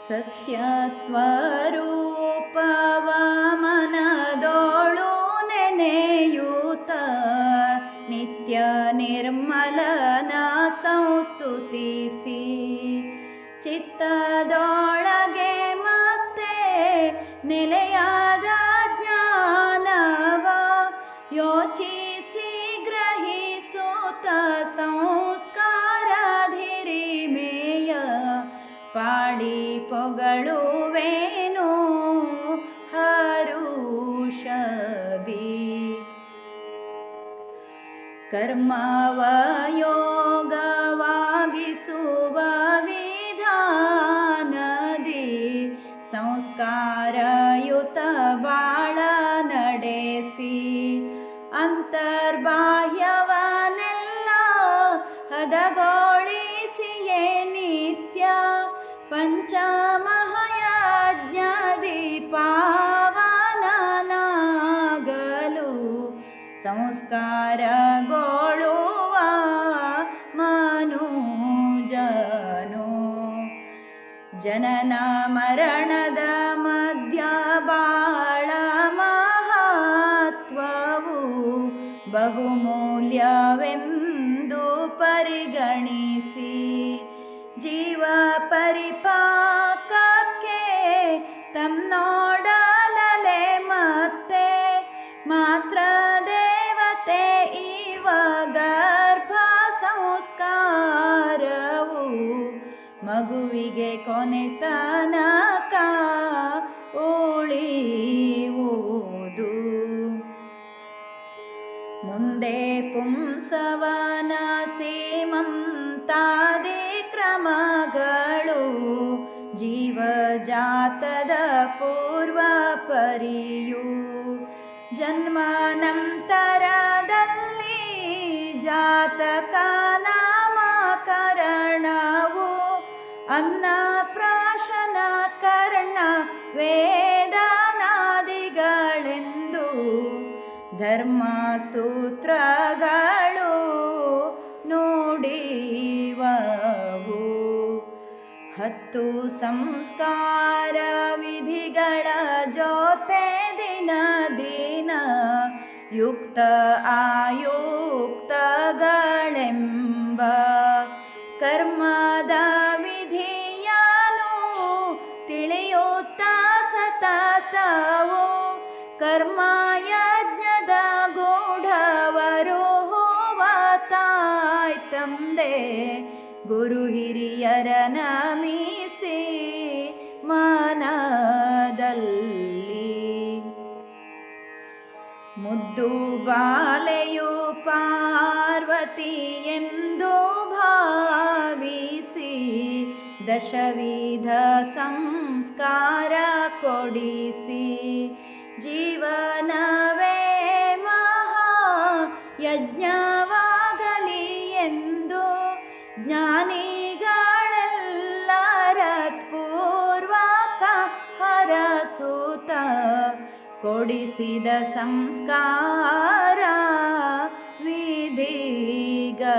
ಸತ್ಯ ಸ್ವರೂಪವ ಮನದೋಳು ನೆನೆಯೂತ ನಿತ್ಯ ನಿರ್ಮಲನ ಸಂಸ್ತುತಿಸಿ ಚಿತ್ತದೊಳಗೆ ಪಾಡಿ ಪೊಗಳುವೇನು ಹರುಷದಿ. ಕರ್ಮವ ಯೋಗವಾಗಿಸುವ ವಿಧಾನದಿ ಸಂಸ್ಕಾರಯುತ ಬಾಳ ನಡೆಸಿ ಅಂತರ್ಬಾಹ್ಯವನೆಲ್ಲ ಹದಗೊಳಿಸಿಯೇ ಸಂಸ್ಕಾರಗೊಳ್ಳುವ ಮನುಜನು ಜನನ ಮರಣದ ಮಧ್ಯ ಬಾಳ ಮಹತ್ವವು ಬಹುಮೂಲ್ಯವೆಂದು ಪರಿಗಣಿಸಿ ಜೀವ ಪರಿಪಾಕಕ್ಕೆ ತನ್ನೋಡಲಲೆ ಮತ್ತೆ ಮಾತ್ರ ಮಗುವಿಗೆ ಕೊನೆ ತನಕ ಉಳಿಯುವುದು ಮುಂದೆ ಪುಂಸವನ ಸೀಮಂತಾದಿ ಕ್ರಮಗಳು ಜೀವಜಾತದ ಪೂರ್ವ ಪರಿಯು. ಜನ್ಮಾನಂತರದಲ್ಲಿ ಜಾತಕ ಅನ್ನಪ್ರಾಶನ ಕರ್ಣ ವೇದನಾದಿಗಳೆಂದು ಧರ್ಮಸೂತ್ರಗಳು ನೋಡಿವವು. ಹತ್ತು ಸಂಸ್ಕಾರ ವಿಧಿಗಳ ಜೊತೆ ದಿನ ದಿನ ಯುಕ್ತ ಆಯುಕ್ತಗಳೆಂಬ ಕರ್ಮದ ತಂದೆ, ಗುರು ಹಿರಿಯರ ನಮಿಸಿ ಮನದಲ್ಲಿ. ಮುದ್ದು ಬಾಲೆಯು ಪಾರ್ವತಿ ಎಂದು ಭಾವಿಸಿ, ದಶವಿಧ ಸಂಸ್ಕಾರ ಕೊಡಿಸಿ. ಜೀವನವೇ ಮಹಾ ಯಜ್ಞವಾಗಲಿ ಕೊಡಿಸಿದ ಸಂಸ್ಕಾರ ವಿಧಿಗಳ